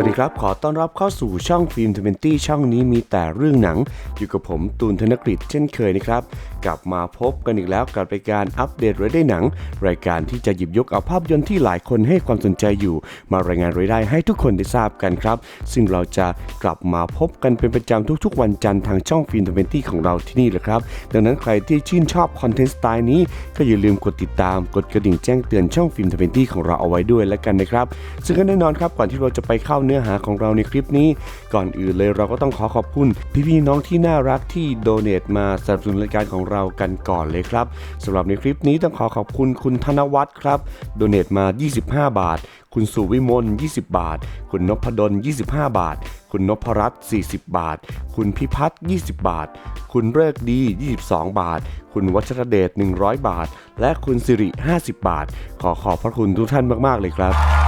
วัสดีครับ ขอต้อนรับเข้าสู่ช่องฟิล์มทเวนตี้ช่องนี้มีแต่เรื่องหนัง อยู่กับผมตูนธนกฤษเช่นเคยนะครับ กลับมาพบกันอีกแล้วกับรายการอัปเดตรายได้หนัง รายการที่จะหยิบยกเอาภาพยนตร์ที่หลายคนให้ความสนใจอยู่ มารายงานรายได้ให้ทุกคนได้ทราบกันครับ ซึ่งเราจะกลับมาพบกันเป็นประจำทุกๆ วันจันทร์ทางช่องฟิล์มทเวนตี้ของเราที่นี่แหละครับ ดังนั้นใครที่ชื่นชอบคอนเทนต์สไตล์นี้ก็อย่าลืมกดติดตามกดกระดิ่งแจ้งเตือนช่องฟิล์มทเวนตี้ของเราเอาไว้ด้วยแล้วกันนะครับซึ่งก็แน่นอนครับก่อนที่เราจะไปเข้าเนื้อหาของเราในคลิปนี้ ก่อนอื่นเลยเราก็ต้องขอขอบคุณ พี่ๆน้องที่น่ารักที่โดเน a มาสนับสนุนรายการของเรากันก่อนเลยครับสำหรับในคลิปนี้ต้องขอขอบคุณคุณธนวัฒน์ครับโดเน a มา 25 บาท คุณสุวิมล 20 บาท คุณนพดล 25 บาท คุณนพรัตน์40 บาท คุณพิพัฒน์20 บาท คุณเลิกดี 22 บาท คุณวัชรเดช 100 บาท และคุณสิริ 50 บาท ขอขอบพระคุณทุกท่านมาก ๆ เลยครับ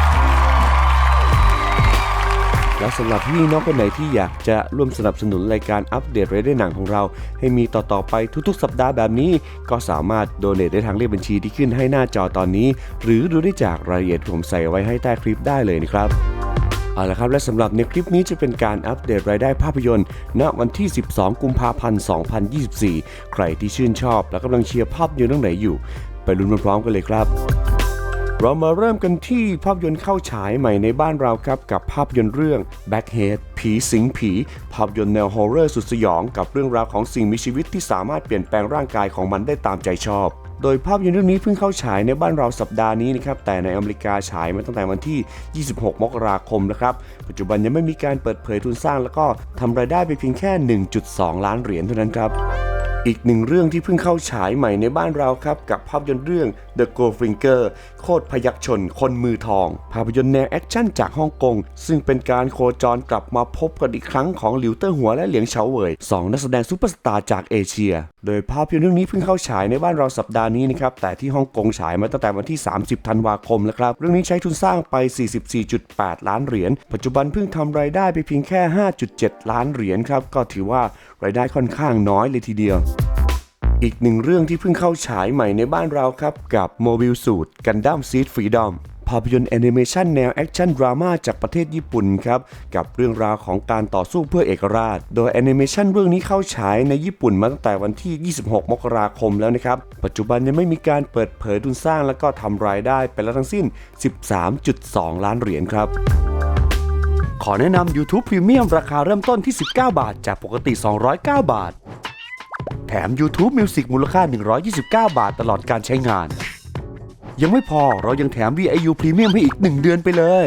และสำหรับพี่น้องคนไหนที่อยากจะร่วมสนับสนุนรายการอัปเดตรายได้หนังของเรา ให้มีต่อๆไปทุกๆ สัปดาห์แบบนี้ ก็สามารถโดเน a ได้ทางเลขบัญชีที่ขึ้นให้หน้าจอตอนนี้ หรือดูได้จากรายละเอียดผมใส่ไว้ให้ใต้คลิปได้เลยนะครับเอาละครับและสำหรับในคลิปนี้จะเป็นการอัปเดตรายได้ภาพยนตร์ ณวันที่ 12 กุมภาพันธ์ 2024 ใครที่ชื่นชอบและกำลังเชียร์ภาพยนตร์เรื่องไหนอยู่ ไปลุ้นพร้อมกันเลยครับ เรามาเริ่มกันที่ภาพยนตร์เข้าฉายใหม่ในบ้านเราครับ กับภาพยนตร์เรื่อง Backhead ผีสิงผี ภาพยนตร์แนวฮอร์เรอร์สุดสยอง กับเรื่องราวของสิ่งมีชีวิตที่สามารถเปลี่ยนแปลงร่างกายของมันได้ตามใจชอบ โดยภาพยนตร์เรื่องนี้เพิ่งเข้าฉายในบ้านเราสัปดาห์นี้นะครับ แต่ในอเมริกาฉายมาตั้งแต่วันที่ 26 มกราคมนะครับ ปัจจุบันยังไม่มีการเปิดเผยทุนสร้าง แล้วก็ทำรายได้ไปเพียงแค่ 1.2 ล้านเหรียญเท่านั้นครับ อีกหนึ่งเรื่องที่เพิ่งเข้าฉายใหม่ในบ้านเราครับ กับภาพยนตร์เรื่อง The g o l f i n g e r โคตรพยักชน คนมือทอง ภาพยนตร์แนวแอคชั่นจากฮ่องกง ซึ่งเป็นการโคจรกลับมาพบกันอีกครั้งของหลิวเตอร์หัวและเหลียงเฉาเหวยสองนักแสดงซูเปอร์สตาร์จากเอเชียโดยภาพยนตร์เรื่องนี้เพิ่งเข้าฉายในบ้านเราสัปดาห์นี้นะครับแต่ที่ฮ่องกงฉายมาตั้งแต่วันที่ 30 ธันวาคมแล้วครับเรื่องนี้ใช้ทุนสร้างไป 44.8 ล้านเหรียญปัจจุบันเพิ่งทำรายได้ไปเพียงแค่ 5.7 ล้านเหรียญครับก็ถือว่ารายได้ค่อนข้างน้อยเลยทีเดียวอีกหนึ่งเรื่องที่เพิ่งเข้าฉายใหม่ในบ้านเราครับกับ Mobile Suit Gundam Seed Freedom ภาพยนตร์แอนิเมชันแนวแอคชั่นดราม่าจากประเทศญี่ปุ่นครับกับเรื่องราวของการต่อสู้เพื่อเอกราช โดยแอนิเมชันเรื่องนี้เข้าฉายในญี่ปุ่นมาตั้งแต่วันที่ 26 มกราคมแล้วนะครับ ปัจจุบันยังไม่มีการเปิดเผยทุนสร้างแล้วก็ทำรายได้ไปแล้วทั้งสิ้น 13.2 ล้านเหรียญครับขอแนะนำ YouTube Premium ราคาเริ่มต้นที่ 19 บาท จากปกติ 209 บาท แถม YouTube Music มูลค่า 129 บาทตลอดการใช้งาน ยังไม่พอเรายังแถม VIU Premium ให้อีก 1 เดือนไปเลย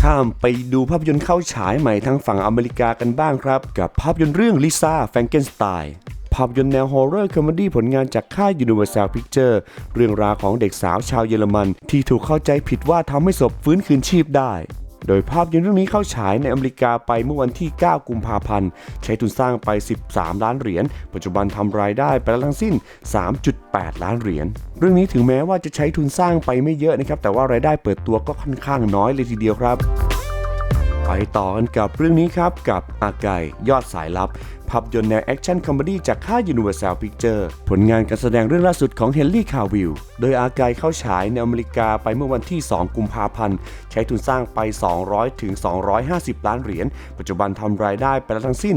ข้ามไปดูภาพยนตร์เข้าฉายใหม่ทางฝั่งอเมริกากันบ้างครับ กับภาพยนตร์เรื่องลิซ่าแฟรงเกนสไตน์ภาพยนตร์แนวฮอร์เรอร์คอมเมดี้ผลงานจากค่าย Universal Picture เรื่องราวของเด็กสาวชาวเยอรมัน ที่ถูกเข้าใจผิดว่าทำให้ศพฟื้นคืนชีพได้ โดยภาพยนตร์เรื่องนี้เข้าฉายในอเมริกาไปเมื่อวันที่ 9 กุมภาพันธ์ ใช้ทุนสร้างไป 13 ล้านเหรียญ ปัจจุบันทำรายได้ไปแล้วทั้งสิ้น 3.8 ล้านเหรียญ เรื่องนี้ถึงแม้ว่าจะใช้ทุนสร้างไปไม่เยอะนะครับ แต่ว่ารายได้เปิดตัวก็ค่อนข้างน้อยเลยทีเดียวครับ ไปต่อกันกับเรื่องนี้ครับ กับอาไกยอดสายลับภาพยนตร์แนวแอคชั่นคอมเมดี้จากค่าย Universal Picture ผลงานการแสดงเรื่องล่าสุดของเฮนรี่คาวิล โดยอาไกเข้าฉายในอเมริกาไปเมื่อวันที่ 2 กุมภาพันธ์ ใช้ทุนสร้างไป 200 ถึง 250 ล้านเหรียญ ปัจจุบันทำรายได้ไปแล้วทั้งสิ้น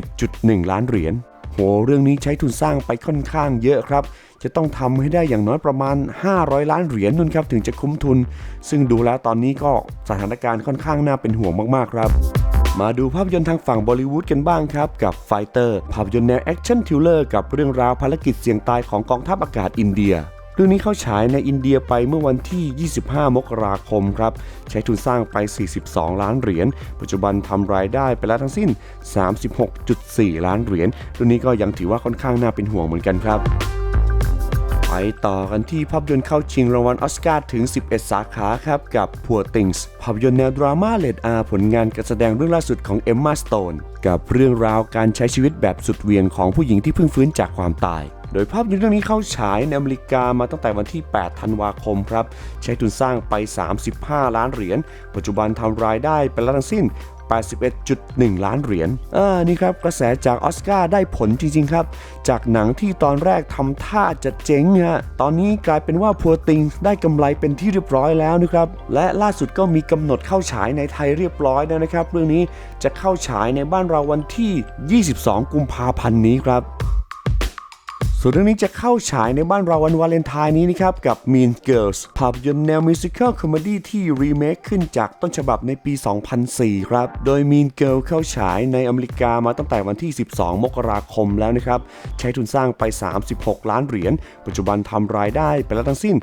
60.1 ล้านเหรียญ โห เรื่องนี้ใช้ทุนสร้างไปค่อนข้างเยอะครับ จะต้องทำให้ได้อย่างน้อยประมาณ 500 ล้านเหรียญนุ่นครับถึงจะคุ้มทุน ซึ่งดูแล้วตอนนี้ก็สถานการณ์ค่อนข้างน่าเป็นห่วงมากๆครับมาดูภาพยนตร์ทางฝั่งบอลิวูดกันบ้างครับ กับไฟเตอร์ภาพยนตร์แนวแอคชั่นทิลเลอร์กับเรื่องราวภารกิจเสี่ยงตายของกองทัพอากาศอินเดียเรื่องนี้เข้าฉายในอินเดียไปเมื่อวันที่ 25 มกราคมครับ ใช้ทุนสร้างไป 42 ล้านเหรียญ ปัจจุบันทำรายได้ไปแล้วทั้งสิ้น 36.4 ล้านเหรียญเรื่องนี้ก็ยังถือว่าค่อนข้างน่าเป็นห่วงเหมือนกันครับ ไปต่อกันที่ภาพยนตร์เข้าชิงรางวัลออสการ์ถึง 11 สาขาครับกับ Poor Things ภาพยนตร์แนวดราม่าเลดอาผลงานการแสดงเรื่องล่าสุดของเอมมาสโตนกับเรื่องราวการใช้ชีวิตแบบสุดเวียงของผู้หญิงที่เพิ่งฟื้นจากความตายโดยภาพยนตร์เรื่องนี้เข้าฉายในอเมริกามาตั้งแต่วันที่ 8 ธันวาคมครับ ใช้ทุนสร้างไป 35 ล้านเหรียญ ปัจจุบันทำรายได้เป็นล้านทั้งสิ้น 81.1 ล้านเหรียญอ่านี่ครับกระแสจากออสการ์ได้ผลจริงๆครับ จากหนังที่ตอนแรกทำท่าจะเจ๊งฮะตอนนี้กลายเป็นว่าพัวติงได้กำไรเป็นที่เรียบร้อยแล้วนะครับ และล่าสุดก็มีกำหนดเข้าฉายในไทยเรียบร้อยแล้วนะครับ เรื่องนี้จะเข้าฉายในบ้านเราวันที่ 22 กุมภาพันธ์นี้ครับ ส่วนเรื่องนี้จะเข้าฉายในบ้านเราวันวาเลนไทน์นี้นะครับ กับ Mean Girls ภาพยนตร์แนวมิวสิควลคอมเมดี้ที่รีเมคขึ้นจากต้นฉบับในปี 2004 ครับ โดย Mean Girl เข้าฉายในอเมริกามาตั้งแต่วันที่ 12 มกราคมแล้วนะครับ ใช้ทุนสร้างไป 36 ล้านเหรียญ ปัจจุบันทำรายได้ไปแล้วทั้งสิ้น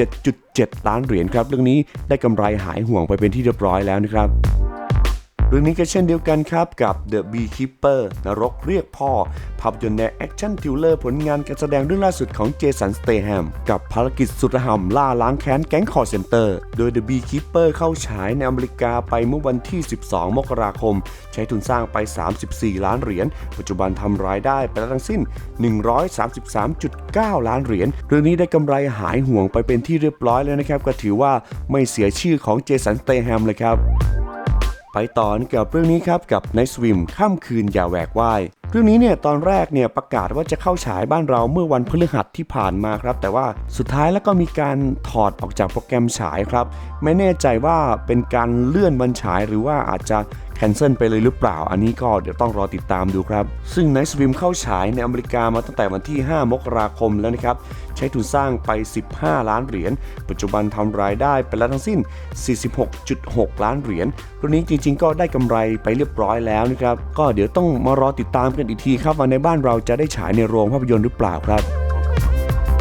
97.7 ล้านเหรียญครับ เรื่องนี้ได้กำไรหายห่วงไปเป็นที่เรียบร้อยแล้วนะครับ เรื่องนี้ก็เช่นเดียวกันครับกับ The Beekeeper นรกเรียกพ่อ ภาพยนตร์แนวแอคชั่นทิลเลอร์ผลงานการแสดงเรื่องล่าสุดของเจสันสเตแฮมกับภารกิจสุดระห่ำล่าล้างแค้นแก๊งคอร์เซนเตอร์ โดย The Beekeeper เข้าฉายในอเมริกาไปเมื่อวันที่ 12 มกราคม ใช้ทุนสร้างไป 34 ล้านเหรียญ ปัจจุบันทำรายได้ไปแล้วทั้งสิ้น 133.9 ล้านเหรียญ เรื่องนี้ได้กำไรหายห่วงไปเป็นที่เรียบร้อยแล้วนะครับ ก็ถือว่าไม่เสียชื่อของเจสันสเตแฮมเลยครับ ไปต่อกับเรื่องนี้ครับกับ Night Swim ค่ำคืนอย่าแหวกว่ายเรื่องนี้เนี่ยตอนแรกเนี่ยประกาศว่าจะเข้าฉายบ้านเราเมื่อวันพฤหัสที่ผ่านมาครับ แต่ว่าสุดท้ายแล้วก็มีการถอดออกจากโปรแกรมฉายครับ ไม่แน่ใจว่าเป็นการเลื่อนวันฉายหรือว่าอาจจะแคนเซิลไปเลยหรือเปล่า อันนี้ก็เดี๋ยวต้องรอติดตามดูครับ ซึ่ง Night Swim เข้าฉายในอเมริกามาตั้งแต่วันที่ 5 มกราคมแล้วนะครับ ช้ทุนสร้างไป 15 ล้านเหรียญ ปัจจุบันทำรายได้ไปแล้วทั้งสิ้น 46.6 ล้านเหรียญรื่องนี้จริง ๆ ก็ได้กำไรไปเรียบร้อยแล้วนะครับ ก็เดี๋ยวต้องมารอติดตามกันอีกทีครับว่าในบ้านเราจะได้ฉายในโรงภาพยนตร์หรือเปล่าครับ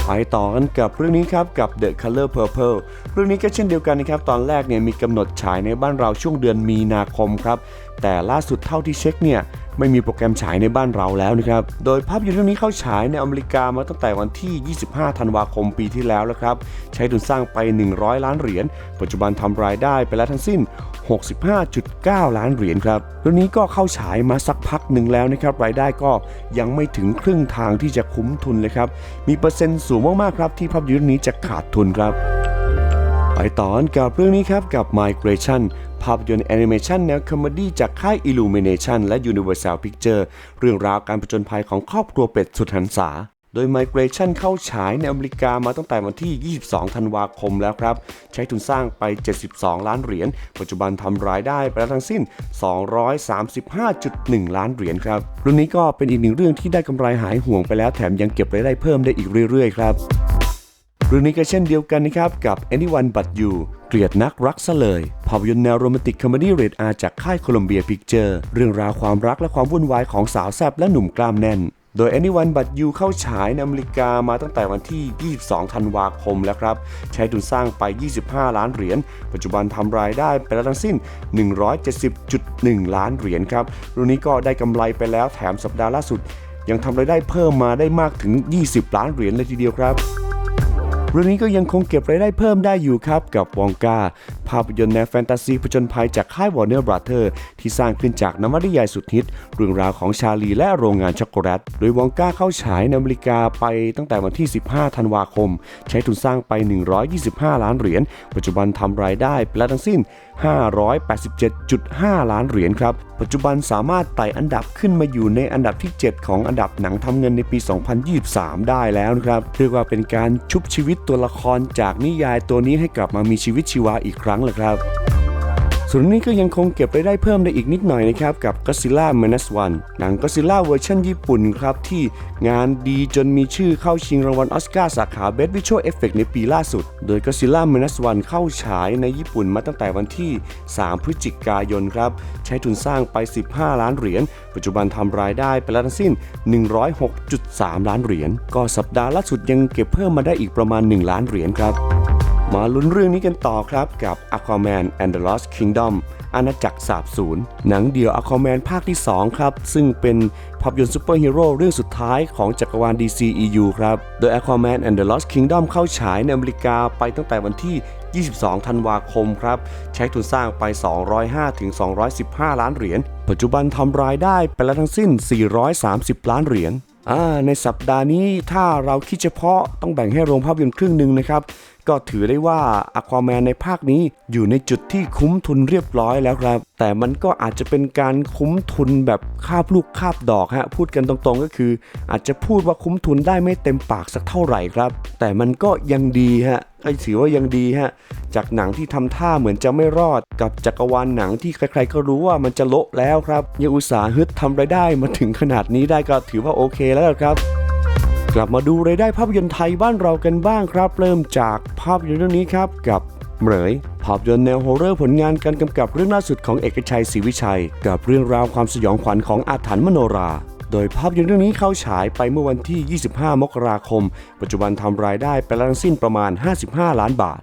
ไปต่อกันกับเรื่องนี้ครับกับ The Color Purple เรื่องนี้ก็เช่นเดียวกันนะครับตอนแรกเนี่ยมีกำหนดฉายในบ้านเราช่วงเดือนมีนาคมครับ แต่ล่าสุดเท่าที่เช็คเนี่ยไม่มีโปรแกรมฉายในบ้านเราแล้วนะครับ โดยภาพยนตร์เรื่องนี้เข้าฉายในอเมริกามาตั้งแต่วันที่ 25 ธันวาคมปีที่แล้วแล้วครับ ใช้ทุนสร้างไป 100 ล้านเหรียญ ปัจจุบันทำรายได้ไปแล้วทั้งสิ้น 65.9 ล้านเหรียญครับ เรื่องนี้ก็เข้าฉายมาสักพักหนึ่งแล้วนะครับ รายได้ก็ยังไม่ถึงครึ่งทางที่จะคุ้มทุนเลยครับ มีเปอร์เซ็นต์สูงมากๆครับที่ภาพยนตร์เรื่องนี้จะขาดทุนครับไปต่อกับเรื่องนี้ครับกับ Migration ภาพยนตร์แอนิเมชันแนวคอมดี้จากค่าย Illumination และ Universal Picture เรื่องราวการผจญภัยของครอบครัวเป็ดสุดหันษา โดย Migration เข้าฉายในอเมริกามาตั้งแต่วันที่ 22 ธันวาคมแล้วครับ ใช้ทุนสร้างไป 72 ล้านเหรียญ ปัจจุบันทำรายได้ไปแล้วทั้งสิ้น 235.1 ล้านเหรียญครับเรื่องนี้ก็เป็นอีกหนึ่งเรื่องที่ได้กำไรหายห่วงไปแล้วแถมยังเก็บรายได้เพิ่มได้อีกเรื่อยๆ ครับ เรื่องนี้ก็เช่นเดียวกันนะครับ กับ Anyone But You เกลียดนักรักซะเลยภาพยนตร์แนวโรแมนติกคอมเมดี้เรทอาจากค่ายโคลัมเบียพิกเจอร์เรื่องราวความรักและความวุ่นวายของสาวแซบและหนุ่มกล้ามแน่น โดย Anyone But You เข้าฉายในอเมริกามาตั้งแต่วันที่ 22 ธันวาคมแล้วครับ ใช้ทุนสร้างไป 25 ล้านเหรียญ ปัจจุบันทำรายได้ไปแล้วทั้งสิ้น 170.1 ล้านเหรียญครับเรื่องนี้ก็ได้กำไรไปแล้วแถมสัปดาห์ล่าสุด ยังทำรายได้เพิ่มมาได้มากถึง 20 ล้านเหรียญเลยทีเดียวครับ เรื่องนี้ก็ยังคงเก็บรายได้เพิ่มได้อยู่ครับกับวองกา ภาพยนตร์แนวแฟนตาซีผจญภัยจากค่ายวอร์เนอร์บราเธอร์ที่สร้างขึ้นจากนวนิยายสุดฮิต เรื่องราวของชาลีและโรงงานช็อกโกแลต โดยวองก้าเข้าฉายในอเมริกาไปตั้งแต่วันที่ 15 ธันวาคม ใช้ทุนสร้างไป 125 ล้านเหรียญ ปัจจุบันทำรายได้ไปแล้วทั้งสิ้น 587.5 ล้านเหรียญครับ ปัจจุบันสามารถไต่อันดับขึ้นมาอยู่ในอันดับที่ 7 ของอันดับหนังทำเงินในปี 2023 ได้แล้วนะครับ เรียกว่าเป็นการชุบชีวิตตัวละครจากนิยายตัวนี้ให้กลับมามีชีวิตชีวาอีกครั้งเลยครับ ส่วนนี้ก็ยังคงเก็บรายได้เพิ่มได้อีกนิดหน่อยนะครับ กับ Godzilla Minus One หนัง Godzilla เวอร์ชันญี่ปุ่นครับ ที่งานดีจนมีชื่อเข้าชิงรางวัลออสการ์สาขา Best Visual Effect ในปีล่าสุด โดย Godzilla Minus One เข้าฉายในญี่ปุ่นมาตั้งแต่วันที่ 3 พฤศจิกายนครับ ใช้ทุนสร้างไป 15 ล้านเหรียญปัจจุบันทำรายได้ไปแล้วทั้งสิ้น 106.3 ล้านเหรียญก็สัปดาห์ล่าสุดยังเก็บเพิ่มมาได้อีกประมาณ 1 ล้านเหรียญครับ มาลุ้นเรื่องนี้กันต่อครับกับ Aquaman and the Lost Kingdom อาณาจักรสาบสูญหนังเดี่ยว Aquaman ภาคที่ 2 ครับ ซึ่งเป็นภาพยนตร์ซูเปอร์ฮีโร่เรื่องสุดท้ายของจักรวาล DCEU ครับ โดย Aquaman and the Lost Kingdom เข้าฉายในอเมริกาไปตั้งแต่วันที่ 22 ธันวาคมครับ ใช้ทุนสร้างไป 205ถึง215 ล้านเหรียญ ปัจจุบันทำรายได้ไปแล้วทั้งสิ้น 430 ล้านเหรียญในสัปดาห์นี้ถ้าเราคิดเฉพาะต้องแบ่งให้โรงภาพยนตร์ครึ่งหนึ่งนะครับ ก็ถือได้ว่า Aquaman ในภาคนี้อยู่ในจุดที่คุ้มทุนเรียบร้อยแล้วครับ แต่มันก็อาจจะเป็นการคุ้มทุนแบบคาบลูกคาบดอกฮะพูดกันตรงๆก็คือ อาจจะพูดว่าคุ้มทุนได้ไม่เต็มปากสักเท่าไหร่ครับ แต่มันก็ยังดีฮะไอ้ถือว่ายังดีฮะ จากหนังที่ทำท่าเหมือนจะไม่รอด กับจักรวาลหนังที่ใครๆ ก็รู้ว่ามันจะโละแล้วครับยังอุตส่าห์ฮึดทำรายได้มาถึงขนาดนี้ได้ก็ถือว่าโอเคแล้วครับ กลับมาดูรายได้ภาพยนตร์ไทยบ้านเรากันบ้างครับ เริ่มจากภาพยนตร์เรื่องนี้ครับกับเหมยภาพยนตร์แนวฮอร์เรอร์ผลงานการกำกับเรื่องล่าสุดของเอกชัยศรีวิชัย กับเรื่องราวความสยองขวัญของอาถรรพ์มโนรา โดยภาพยนตร์เรื่องนี้เข้าฉายไปเมื่อวันที่ 25 มกราคม ปัจจุบันทำรายได้ไปแล้วทั้งสิ้นประมาณ 55 ล้านบาท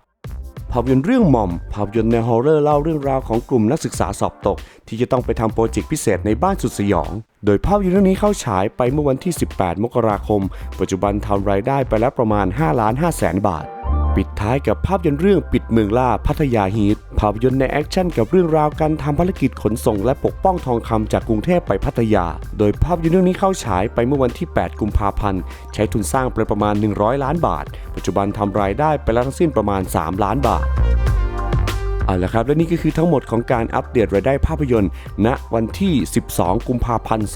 ภาพยนตร์เรื่องมอม ภาพยนตร์แนวฮอร์เรอร์เล่าเรื่องราวของกลุ่มนักศึกษาสอบตก ที่จะต้องไปทำโปรเจกต์พิเศษในบ้านสุดสยอง โดยภาพยนตร์เรื่องนี้เข้าฉายไปเมื่อวันที่ 18 มกราคม ปัจจุบันทำรายได้ไปแล้วประมาณ 5 ล้าน5แสนบาท ปิดท้ายกับภาพยนตร์เรื่องปิดเมืองล่าพัทยาฮีทภาพยนตร์ในแอคชั่นกับเรื่องราวการทำภารกิจขนส่งและปกป้องทองคำจากกรุงเทพไปพัทยา โดยภาพยนตร์เรื่องนี้เข้าฉายไปเมื่อวันที่ 8 กุมภาพันธ์ ใช้ทุนสร้างไปประมาณ 100 ล้านบาท ปัจจุบันทำรายได้ไปแล้วทั้งสิ้นประมาณ 3 ล้านบาท เอาละครับ และนี่ก็คือทั้งหมดของการอัปเดตรายได้ภาพยนตร์ ณวันที่ 12 กุมภาพันธ์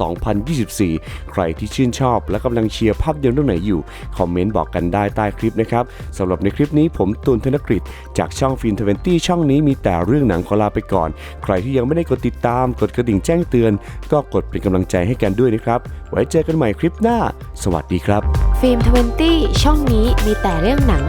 2024 ใครที่ชื่นชอบ และกำลังเชียร์ภาพยนตร์เรื่องไหนอยู่ คอมเมนต์บอกกันได้ใต้คลิปนะครับสำหรับในคลิปนี้ผมตูนธนกฤษจากช่องฟินทเวนตี้ช่องนี้มีแต่เรื่องหนังขอลาไปก่อน ใครที่ยังไม่ได้กดติดตาม กดกระดิ่งแจ้งเตือน ก็กดเป็นกำลังใจให้กันด้วยนะครับ ไว้เจอกันใหม่คลิปหน้า สวัสดีครับ ฟิล์มทเวนตี้ช่องนี้มีแต่เรื่องหนัง